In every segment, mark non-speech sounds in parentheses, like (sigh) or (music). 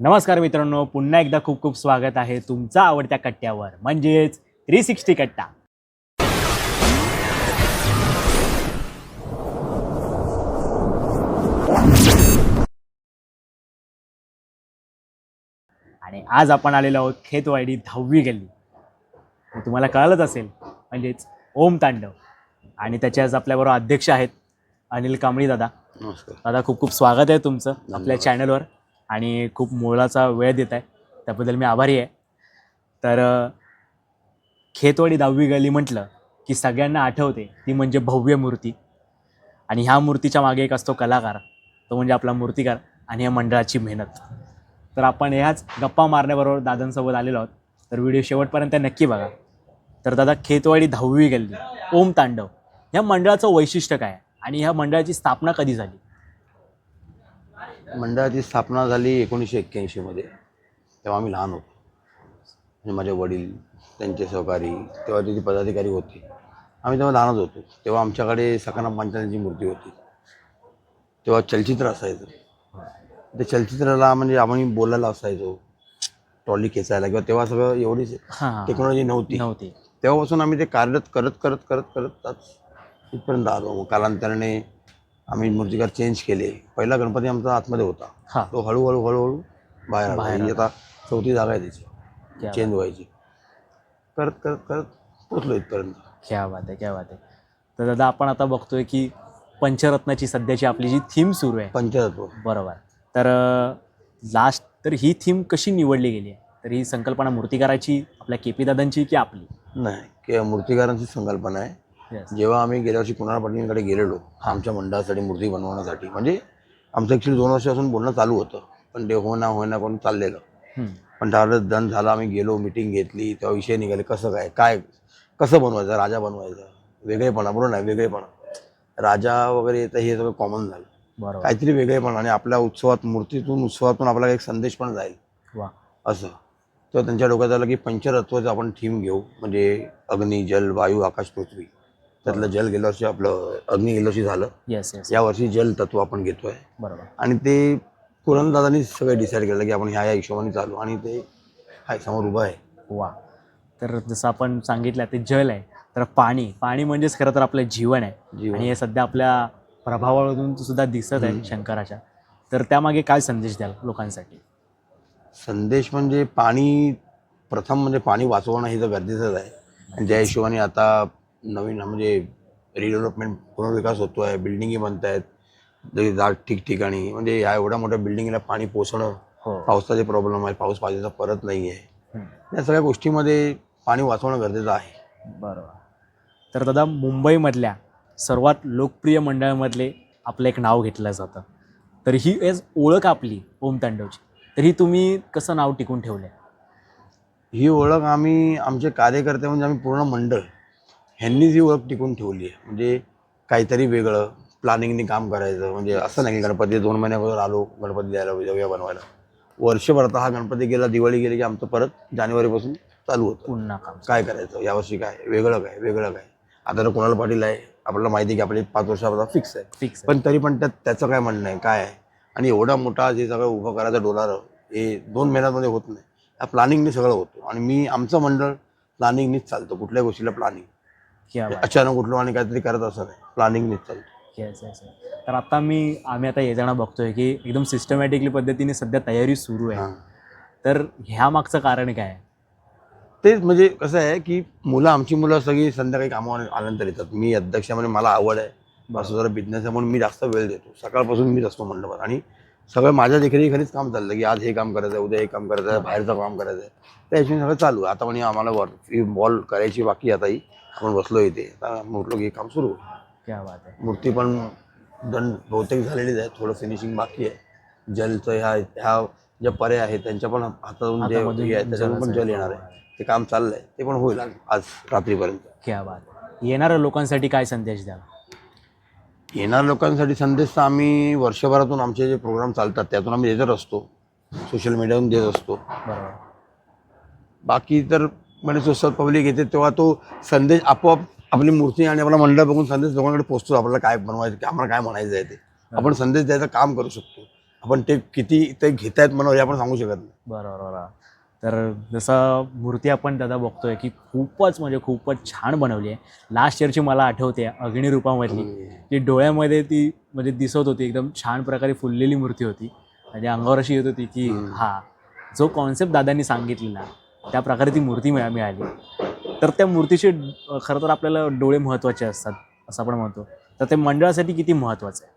नमस्कार मित्रांनो पुन्हा एकदा खूप खूप स्वागत आहे तुमचा आवडत्या कट्ट्यावर म्हणजेच थ्री सिक्स्टी कट्टा. आणि आज आपण आलेलो आहोत खेतवाडी दहावी गल्ली. तुम्हाला कळलंच असेल म्हणजेच ओम तांडव. आणि त्याचे आज आपल्याबरोबर अध्यक्ष आहेत अनिल कांबळी दादा. नमस्कार. दादा खूप खूप स्वागत आहे तुमचं आपल्या. चॅनलवर आणि खूप मोलाचा वेळ देत आहे. त्याबद्दल मी आभारी आहे. तर खेतवाडी दहावी गली म्हटलं की सगळ्यांना आठवते ती म्हणजे भव्य मूर्ती. आणि ह्या मूर्तीच्या मागे एक असतो कलाकार. तो म्हणजे आपला मूर्तिकार आणि या मंडळाची मेहनत. तर आपण ह्याच गप्पा मारण्याबरोबर दादांसोबत आलेलो आहोत. तर व्हिडिओ शेवटपर्यंत नक्की बघा. तर दादा खेतवाडी दहावी गल्ली ओम तांडव. ह्या मंडळाचं वैशिष्ट्य काय आणि ह्या मंडळाची स्थापना कधी झाली? मंडळाची स्थापना झाली एकोणीसशे एक्क्याऐंशीमध्ये तेव्हा आम्ही लहान होतो. म्हणजे माझे वडील त्यांचे सहकारी तेव्हा तिथे पदाधिकारी होते. आम्ही तेव्हा लहानच होतो. तेव्हा आमच्याकडे सकाराम पंचांची मूर्ती होती. तेव्हा चलचित्र असायचं. ते चलचित्राला म्हणजे आम्ही बोलायला असायचो. ट्रॉली खेचायला किंवा तेव्हा सगळं एवढी टेक्नॉलॉजी नव्हती. नव्हती. तेव्हापासून आम्ही ते कार्यरत करत करत करत करत इथपर्यंत आलो. कालांतराने आम्ही मूर्तिकार चेंज केले. पहिला गणपती आमचा आतमध्ये होता. हा. तो हळूहळू हळूहळू बाहेर. आता चौथी जागा आहे त्याची. चेंज व्हायची. करत करत करत पोचलो इथपर्यंत. क्या बात आहे क्या बात आहे. तर दादा आपण आता बघतोय की पंचरत्नाची सध्याची आपली जी थीम सुरू आहे. पंचतत्व बरोबर. तर लास्ट तर ही थीम कशी निवडली गेली आहे? तर ही संकल्पना मूर्तिकाराची आपल्या के पी दादांची की आपली? नाही मूर्तिकारांची संकल्पना आहे. जेव्हा आम्ही गेल्या वर्षी कुणाल पाटीलकडे गेलेलो आमच्या मंडळासाठी मूर्ती बनवण्यासाठी म्हणजे आमचं ॲक्च्युली दोन वर्षापासून बोलणं चालू होतं पण ते हो ना हो ना करून चाललेलं. पण त्यावेळेस डन झालं आम्ही गेलो मिटिंग घेतली तेव्हा विषय निघाले कसं काय काय कसं बनवायचं राजा बनवायचा वेगळेपणा बरोबर नाही वेगळेपणा. राजा वगैरे तर हे सगळं कॉमन झालं. काहीतरी वेगळेपणा आणि आपल्या उत्सवात मूर्तीतून उत्सवातून आपला एक संदेश पण जाईल. असं. तर त्यांच्या डोक्यात आलं की पंचरत्वाचं आपण थीम घेऊ म्हणजे अग्नी जल वायू आकाश पृथ्वी. त्यातलं जल गेल्या वर्षी आपलं अग्नी गेल्या वर्षी झालं. येस येस या वर्षी जल तत्व आपण घेतोय. बरोबर. आणि ते कुरणदादांनी सगळं डिसाईड केलं की आपण ह्या या हिशोबाने चालू. आणि ते हाय समोर उभं आहे. वा. तर जसं आपण सांगितलं ते जल आहे. तर पाणी पाणी म्हणजेच खरं तर आपलं जीवन आहे. आणि हे सध्या आपल्या प्रभावामधून सुद्धा दिसत आहे. शंकराच्या. तर त्यामागे काय संदेश द्याल लोकांसाठी? संदेश म्हणजे पाणी प्रथम म्हणजे पाणी वाचवणं हे तर गरजेचंच आहे. आणि ज्या हिशोबाने आता नवीन म्हणजे रिडेव्हलपमेंट पुनर्विकास होतो आहे बिल्डिंगी बनत आहेत जाग ठिकठिकाणी म्हणजे या एवढ्या मोठ्या बिल्डिंगला पाणी पोचणं हो. पावसाचे प्रॉब्लेम आहे पाऊस पाहिजेचा परत नाही आहे. या सगळ्या गोष्टीमध्ये पाणी वाचवणं गरजेचं आहे. बरोबर. तर दादा मुंबईमधल्या सर्वात लोकप्रिय मंडळामधले आपलं एक नाव घेतलं जातं. तर ही एज ओळख आपली ओम तांडवची. तर ही तुम्ही कसं नाव टिकून ठेवलं ही ओळख आम्ही आमचे कार्यकर्ते म्हणजे आम्ही पूर्ण मंडळ. ह्यांनीच ही ओळख टिकून ठेवली आहे म्हणजे काहीतरी वेगळं प्लॅनिंगनी काम करायचं म्हणजे असं नाही की गणपती दोन महिन्याबरोबर आलो गणपती द्यायला जाऊया बनवायला. वर्षभर आता हा गणपती गेला दिवाळी गेली की आमचं परत जानेवारीपासून चालू होतं. पुन्हा काम काय करायचं? यावर्षी काय? वेगळं काय? वेगळं काय? आता तर कुणाल पाटील आहे आपल्याला माहिती आहे की आपली पाच वर्षाचा फिक्स आहे. फिक्स पण तरी पण त्यात त्याचं काय म्हणणं आहे? काय आहे? आणि एवढा मोठा जे सगळं उभं करायचं डोलार हे दोन महिन्यामध्ये होत नाही. या प्लॅनिंगने सगळं होतं. आणि मी आमचं मंडळ प्लॅनिंगनीच चालतो कुठल्याही गोष्टीला प्लॅनिंग. क्या बात अचानक उठलो आणि काहीतरी करत असं नाही प्लॅनिंगनीच चालतो येस तर आता मी आम्ही आता येताना बघतोय की एकदम सिस्टमॅटिकली पद्धतीने सध्या तयारी सुरू आहे. हां. तर ह्या मागचं कारण काय? आहे तेच म्हणजे कसं आहे की मुलं आमची मुलं सगळी संध्याकाळी कामावर आल्यानंतर येतात. मी अध्यक्ष म्हणजे मला आवड आहे. असं जरा बिझनेस आहे म्हणून मी जास्त वेळ देतो. सकाळपासून मीच असतो मंडपात. आणि सगळं माझ्या घरीच काम चाललं की आज हे काम करायचं आहे उद्या हे काम करायचं आहे बाहेरचं काम करायचं आहे. त्या हिशोबाने सगळं चालू आहे. आता म्हणजे आम्हाला वर बॉल करायची बाकी आहे आताही आपण बसलो इथे. आता म्हटलो की काम सुरू होईल. क्या बात आहे. मूर्ती पण डन बहुतेक झालेलीच आहे थोडं फिनिशिंग बाकी आहे. जलचं ह्या ह्या ज्या पर्याय आहेत त्यांच्या पण हातातून जे आहे त्याच्यातून पण जल येणार आहे. ते काम चाललंय. ते पण होईल आज- रात्रीपर्यंत. क्या बात येणाऱ्या लोकांसाठी काय संदेश द्याल? येणाऱ्या लोकांसाठी संदेश तर आम्ही वर्षभरातून आमचे जे प्रोग्राम चालतात त्यातून आम्ही देतच असतो. सोशल मीडियावरून देत असतो. बरोबर. बाकी तर म्हणजे सोशल पब्लिक येते तेव्हा तो संदेश आपोआप आपली मूर्ती आणि आपला मंडळ बघून संदेश लोकांकडे पोहोचतो आपल्याला काय बनवायचं की आम्हाला काय म्हणायचं आहे ते. आपण संदेश द्यायचं काम करू शकतो. आपण ते किती ते घेत आहेत म्हणून हे आपण सांगू शकत नाही. बरोबर बरोबर. तर जसं मूर्ती आपण दादा बघतोय की खूपच म्हणजे खूपच छान बनवली आहे. लास्ट इयरची मला आठवते अग्नी रूपामधली जी डोळ्यामध्ये ती म्हणजे दिसत होती एकदम छान प्रकारे फुललेली मूर्ती होती. आणि अंगावर अशी येत होती की. हा जो कॉन्सेप्ट दादांनी सांगितलेला त्या प्रकारे ती मूर्ती मिळा मिळाली. तर त्या मूर्तीचे खरं तर आपल्याला डोळे महत्त्वाचे असतात असं आपण म्हणतो. तर ते मंडळासाठी किती महत्त्वाचं आहे?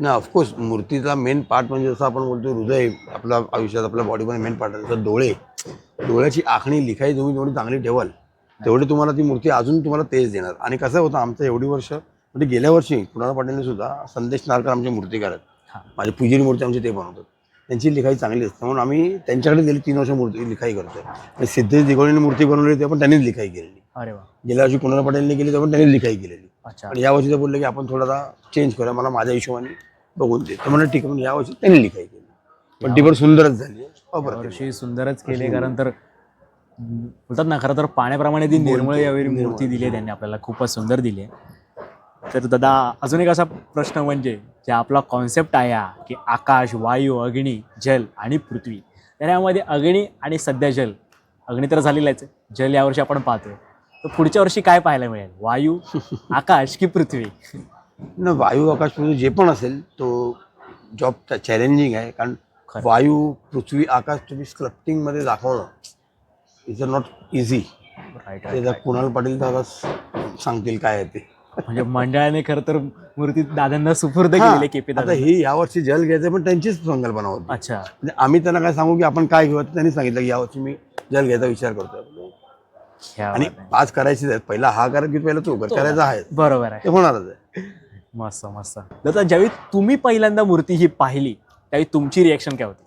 नाही ऑफकोर्स मूर्तीचा मेन पार्ट म्हणजे जसं आपण बोलतो हृदय आपल्या आयुष्यात आपल्या बॉडीमध्ये मेन पार्ट आहे जसं डोळे. डोळ्याची आखणी लिखाई तुम्ही जेवढी चांगली ठेवाल तेवढी तुम्हाला ती मूर्ती अजून तुम्हाला तेज देणार. आणि कसं होतं आमचं एवढी वर्ष म्हणजे गेल्या वर्षी कुणाल पाटीलने सुद्धा संदेश नारकर आमचे मूर्तीकार. आहेत. माझी पुजेरी मूर्ती आमची ते बनवतात. त्यांची लिखाई चांगली असते. म्हणून आम्ही त्यांच्याकडे गेली तीन वर्ष मूर्ती लिखाई करतोय. आणि सिद्धेश दिगोळीने मूर्ती बनवली ते पण त्यांनीच लिखाई केलेली. अरे वा. गेल्या वर्षी कुणाल पाटीलने केली ते पण त्यांनीच लिखाई केलेली. अच्छा. आणि यावर्षी ते बोलले की आपण थोडासा चेंज करूया मला माझ्या हिशोबाने बघून दे. तर म्हणलं ठीक आहे. म्हणून यावर्षी त्यांनी लिखाई केली. पण ती पण सुंदरच झाली. वर्षी सुंदरच केले कारण तर बोलतात ना खरं तर पाण्याप्रमाणे ती निर्मळ यावेळी मूर्ती दिली आहे त्यांनी आपल्याला. खूपच सुंदर दिली आहे. तर दादा अजून एक असा प्रश्न म्हणजे जे आपला कॉन्सेप्ट आहे हा की आकाश वायू अग्नी जल आणि पृथ्वी. तर यामध्ये अग्नी आणि सध्या जल. अग्नी तर झालेलाच आहे. जल यावर्षी आपण पाहतोय. तर पुढच्या वर्षी काय पाहायला मिळेल? वायू (laughs) आकाश की पृथ्वी? न वायू आकाश पृथ्वी जे पण असेल तो जॉब चॅलेंजिंग आहे. कारण खरं. वायू पृथ्वी आकाश तुम्ही स्क्लप्टिंगमध्ये दाखवणं is a not easy right ते जर कुणाल पाटील तर सांगतील काय आहे ते. म्हणजे मंडळाने खरं तर मूर्ती दादांना सुपूर्द केलेली केपी आता दादा ही यावर्षी जल घ्यायचं पण त्यांचीच संकल्पना होती. अच्छा. म्हणजे आम्ही त्यांना काय सांगू की आपण काय घेऊ त्यांनी सांगितलं की यावर्षी मी जल घ्यायचा विचार करतोय. ह्या आणि. पाच करायचीच आहेत. पहिला हा करा की पहिला तो कर. करायचा आहे. बरोबर आहे. ते होणारच आहे. मस्त मस्त. दादा ज्यावेळी तुम्ही पहिल्यांदा मूर्ती ही पाहिली त्यावेळी तुमची रिएक्शन काय होती?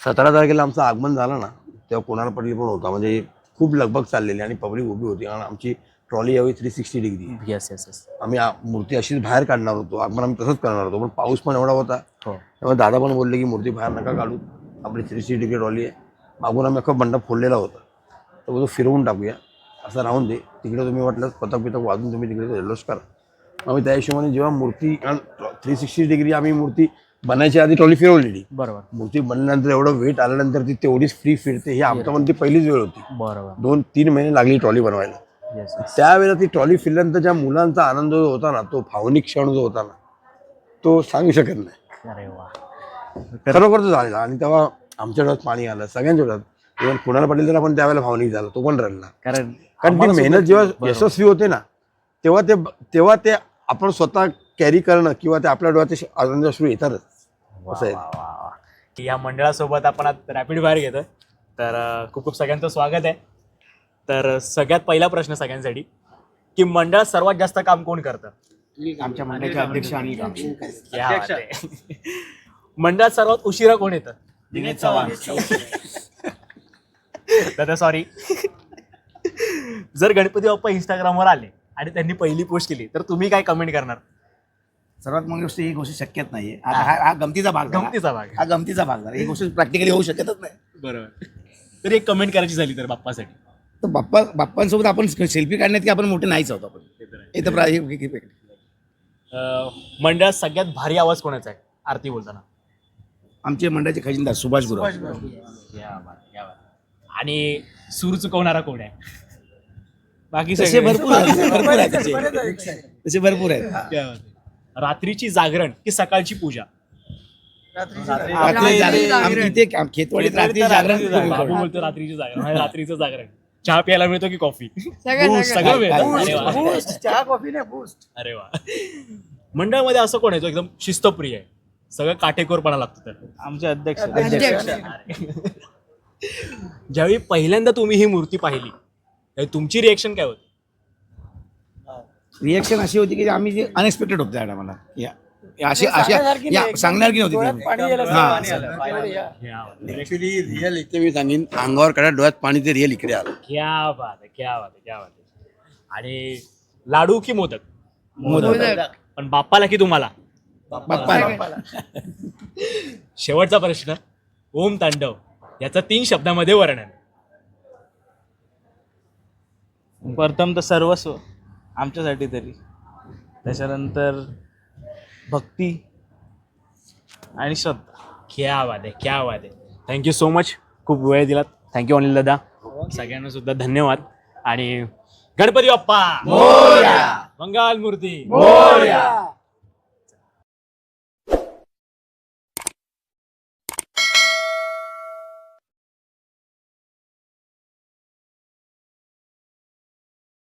सतरा तारखेला आमचं आगमन झालं ना तेव्हा कुणाल पाटील पण होता म्हणजे खूप लगबग चाललेली आणि पब्लिक उभी होती कारण आमची ट्रॉली यावी three sixty degree. Yes yes yes आम्ही आ- मूर्ती अशीच बाहेर काढणार होतो. आगमन आम्ही तसंच करणार होतो. पण पाऊस पण एवढा होता. हो. तेव्हा दादा पण बोलले की मूर्ती बाहेर नका काढू. आपली थ्री सिक्स्टी डिग्री ट्रॉली आहे. मागून आम्ही अख्खा बंडा फोडलेला होता. तर बोलतो फिरवून टाकूया. असं राहून दे. तिकडे तुम्ही वाटलं पथक पिथक वाजून तुम्ही तिकडे जल्लोष करा. आम्ही त्या हिशोबाने जेव्हा मूर्ती थ्री सिक्स्टी डिग्री आम्ही मूर्ती बनायच्या आधी ट्रॉली फिरवलेली. बरोबर. मूर्ती बनल्यानंतर एवढं वेट आल्यानंतर ती तेवढीच फ्री फिरते. ही आमच्या पण ती पहिलीच वेळ होती. बरोबर. दोन तीन महिने लागली ट्रॉली बनवायला. त्यावेळेला ती ट्रॉली फिरल्यानंतर ज्या मुलांचा आनंद जो होता ना तो भावनिक क्षण जो होता ना तो सांगू शकत नाही. खरोखर तो झालेला. आणि तेव्हा आमच्या डोळ्यात पाणी आलं सगळ्यांच्या डोळ्यात. इव्हन कुणाला पटेल तर आपण त्यावेळेला भावनिक झाला तो पण रडला. कारण कारण ती मेहनत जेव्हा. यशस्वी होते ना तेव्हा ते तेव्हा ते आपण स्वतः कॅरी करणं किंवा ते आपल्या डोळ्यात ते आनंदाश्रू येतातच. असं आहे. या मंडळासोबत आपण रॅपिड फायर घेतोय. तर खूप खूप सगळ्यांचं स्वागत आहे. तर सगळ्यात पहिला प्रश्न सगळ्यांसाठी की मंडळात सर्वात जास्त काम कोण करतं? आमच्या मंडळाचे अध्यक्ष अनिल बात आहे. मंडळात सर्वात उशिरा कोण येतं? दिनेश चव्हाण. दादा सॉरी जर गणपती बाप्पा इंस्टाग्रामवर आले आणि त्यांनी पहिली पोस्ट केली तर तुम्ही काय कमेंट करणार? सर्वात मोठी गोष्ट ही गोष्ट शक्यच नाहीये. आता हा. हा गमतीचा भाग झाला. गमतीचा भाग. हा गमतीचा भाग झाला. ही गोष्ट प्रॅक्टिकली होऊ शकतच नाही. बरोबर. तर एक कमेंट करायची झाली तर बाप्पासाठी. तर बाप्पा बाप्पांसोबत आपण सेल्फी काढण्यात की आपण मोठे नाहीच आहोत आपण? ते तर आहे. हे तर मंडळात सगळ्यात भारी आवाज कोणाचा आहे? आरती बोलताना. आमचे मंडळाचे खजिनदार सुभाष गुरु. आणि सूर चुकवणारा कोण आहे? बाकी तसे भरपूर भरपूर आहेत तसे. तसे भरपूर आहेत. क्या बात आहे. रात्रीची जागरण की सकाळची पूजा? रात्री जागरण- आम- इथे आम- खेतवाडीत रात्री जागरण. बोलतो रात्रीची जागरण. म्हणजे रात्रीचं जागरण. चहा प्यायला मिळतो की कॉफी? सगळं अरे वा. चहा कॉफी नाही boost. अरे वा. मंडळामध्ये असं कोण आहे जो एकदम शिस्तप्रिय आहे? सगळं काटेकोरपणा लागतो तर आमचे अध्यक्ष. अध्यक्ष. ज्यावेळी पहिल्यांदा तुम्ही ही मूर्ती पाहिली त्यावेळी तुमची रिएक्शन काय होती? रिएक्शन अशी होती की आम्ही जे अनएक्सपेक्टेड होतं त्या टायमाला या अशी अशी या सांगणार की नव्हती हा. ऍक्च्युली रिअल इथे मी सांगेन अंगावर काढा डोळ्यात पाणी ते रिअल इकडे आलं. क्या बात आहे क्या बात आहे क्या बात. आहे आणि लाडू की मोदक? मोदक. पण बाप्पाला की तुम्हाला? बाप्पा शेवटचा प्रश्न ओम तांडव याचं तीन शब्दामध्ये वर्णन. प्रथम तर सर्वस्व आमच्यासाठी तरी. त्याच्यानंतर भक्ती आणि श्रद्धा. क्या बात आहे क्या बात आहे. थँक्यू सो मच खूप वेळ दिलात. थँक्यू अनिल दादा. सगळ्यांना सुद्धा धन्यवाद. आणि गणपती बाप्पा. मंगल मूर्ती.